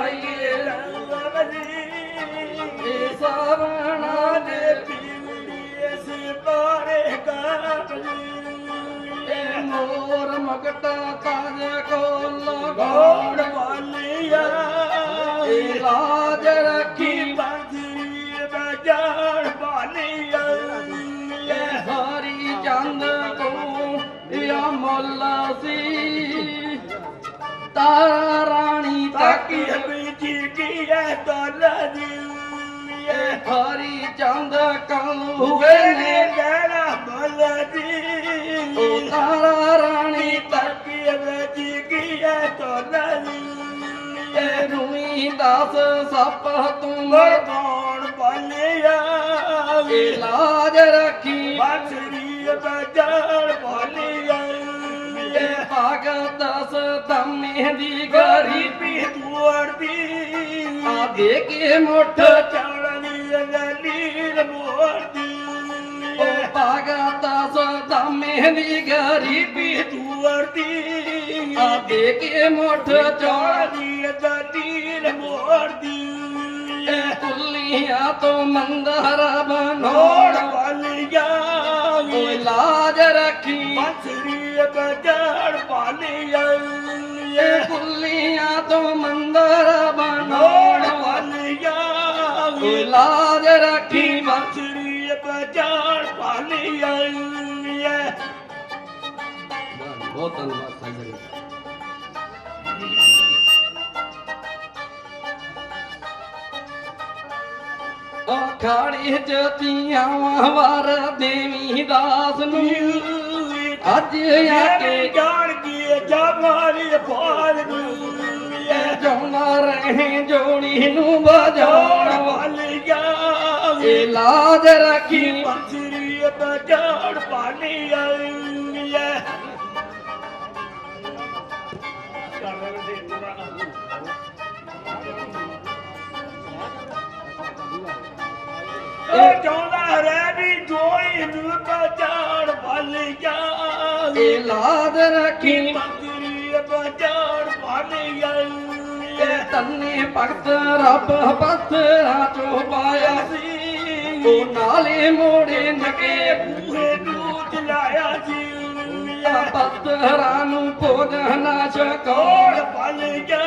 ਆਈਏ ਰੰਗਵਲੀ ਸਾਵਣਾ ਦੇ ਪੀੜੀਏ ਸੇ ਬਾਰੇ ਕਾਟਲੀ ਏ ਮੋਰ ਮਗਟਾ ਤਾਜ ਕੋ ਗੋੜ ਲਗਾਉਣ ਵਾਲੀਆ ਲਾਜ ਰੱਖੀ ਬੰਦੀ ਬਜਾਣ ਵਾਲੀਆ ਏ ਹਰੀ ਚੰਦ ਕੋ ਯਾ ਮੁੱਲ ਸੀ। ਤਾਰਾ ਰਾਣੀ ਤਾਕੀ ਤੱਕ ਬੀਜੀ ਕੀ ਹੈ ਤਲਦੀ ਏ ਹਰੀ ਚੰਦ ਕਲੂਏ ਨੇ ਗਹਿਣਾ ਬਲਦੀ। ਓ ਤਾਰਾ ਰਾਣੀ ਤੱਕ ਬੀਜੀ ਕੀ ਹੈ ਤਲਦੀ ਏ ਰੂਈ ਦਾਸ ਸੱਪ ਤੂੰ ਮਰਦਾਨ ਵਾਲੀਆ ਏ ਲਾਜ ਰੱਖੀ ਦਸ ਦਮੇ ਦੀ ਗਰੀ ਗਰੀਬੀ ਦੁਆਰਦੀ ਆ ਦੇ ਕੇ ਮੁੱਠ ਚੜਨੀ ਗਲੀਲ ਮੋਰਦੀ ਓ ਭਗਤ ਦਸ ਦਮੇ ਦੀ ਗਰੀਬੀ ਦੁਆਰਦੀ ਆ ਦੇ ਕੇ ਮੁੱਠ ਚੌੜ ਲਾਜ ਰੱਖੀ। ਬਾਸਰੀ ਬਜਾਣ ਵਾਲੀਆ ਏ ਕੁੱਲੀਆਂ ਤੋਂ ਮੰਦਰ ਬਨੋੜ ਵਾਲੀਆ ਓ ਲਾਜ ਰੱਖੀ। ਬਾਸਰੀ ਬਜਾਣ ਵਾਲੀਆ ਬਹੁਤ ਧੰਨਵਾਦ ਸਾਈਂ ਅਖਾੜੇ ਚ ਤੀਆਂ ਵਾਰ ਦੇਵੀ ਦਾਸ ਨੂੰ। ਅੱਜ ਆ ਕੇ ਜਾਣ ਕੀ ਜਮਾਰੀ ਫਾਲ ਨੂੰ। ਜਾਉਣਾ ਰਹੇ ਜੋੜੀ ਨੂੰ ਵਜਾਉਣ ਵਾਲੀਆ ਇਹ ਲਾਜ ਰੱਖੀ। ਬਾਸਰੀ ਬਜਾਣ ਵਾਲੀਆ ਇਹ ਜੋਈ ਨੂੰ ਬਜਾਣ ਵਾਲੀਆ ਇਹ ਲਾਜ ਰੱਖੀ। ਬਾਸਰੀ ਬਜਾਣ ਵਾਲੀਆ ਇਹ ਤੰਨੇ ਭਗਤ ਰੱਬ ਪੱਥਰਾਂ ਚੋਂ ਪਾਇਆ ਸੀ। ਉਹ ਨਾਲੇ ਮੋੜੇ ਨਕੇ ਬੂਹੇ ਨੂੰ ਚਲਾਇਆ ਸੀ। ਆ ਪੱਥਰਾਂ ਨੂੰ ਭੋਜਨ ਕੋੜ ਛਕਾਉਣ। ਪਲ ਗਿਆ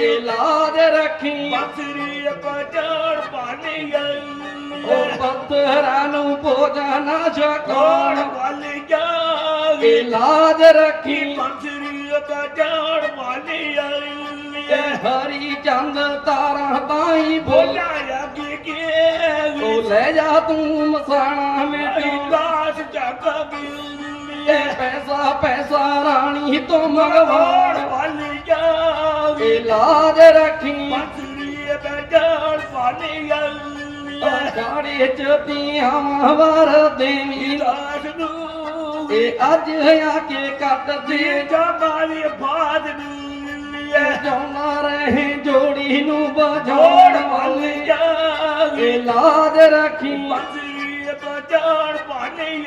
ਇਹ ਲਾਜ ਰੱਖੀ। ਬਾਸਰੀ ਬਜਾਣ ਵਾਲੀਆ ਉਹ ਪੱਥਰਾਂ ਨੂੰ ਭੋਜਨ ਕੋੜ ਛਕਾਉਣ। ਪਲ ਗਿਆ ਇਹ ਲਾਜ ਰੱਖੀ। ਬਾਸਰੀ ਬਜਾਣ ਵਾਲੀਆ ਇਹ ਹਰੀ ਚੰਦ ਤਾਰਾ ਤਾਈ ਬੋਲ। ਬੋਲਿਆ ਅੱਗੇ ਕੇ। ਉਹ ਲੈ ਜਾ ਤੂੰ ਮਸਾਣਾ ਵਿੱਚ ਦਾਸ ਜਗ ਇਹ ਗਿਆ ਪੈਸਾ ਪੈਸਾ ਰਾਣੀ ਤੋਂ ਕੋੜ ਪਲ ਗਿਆ ਇਹ ਲਾਜ ਰੱਖੀ। ਬਾਸਰੀ ਬਜਾਣ ਵਾਲੀਆ ਗਾੜੇ ਚ ਤੀਆਂ ਵਾਰ ਦੇਵੀ। ਦਾਸ ਨੂੰ ਇਹ ਅੱਜ ਆ ਕੇ ਕੱਟ ਦੇ। ਜਮਾਲੀ ਬਾਦ ਨੂੰ ਜਾਉਣਾ ਰਹੇ ਜੋੜੀ ਨੂੰ ਜੋੜ ਬਜਾਉਣ ਵਾਲੀ ਵਾਲੇ ਇਹ ਲਾਜ ਰੱਖੀ। ਬਾਸਰੀ ਬਜਾਣ ਵਾਲੀ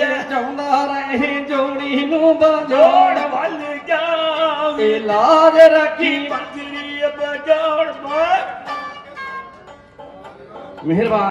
ਇਹ ਜਾਉਂਦਾ ਰਹੇ ਜੋੜੀ ਨੂੰ ਜੋੜ ਬਜਾਉਣ ਵਾਲੀ ਜਾਗੇ ਇਹ ਲਾਜ ਰੱਖੀ। ਬਾਸਰੀ ਬਜਾਣ ਵਾਲੀ ਮਿਹਰਬਾਨ।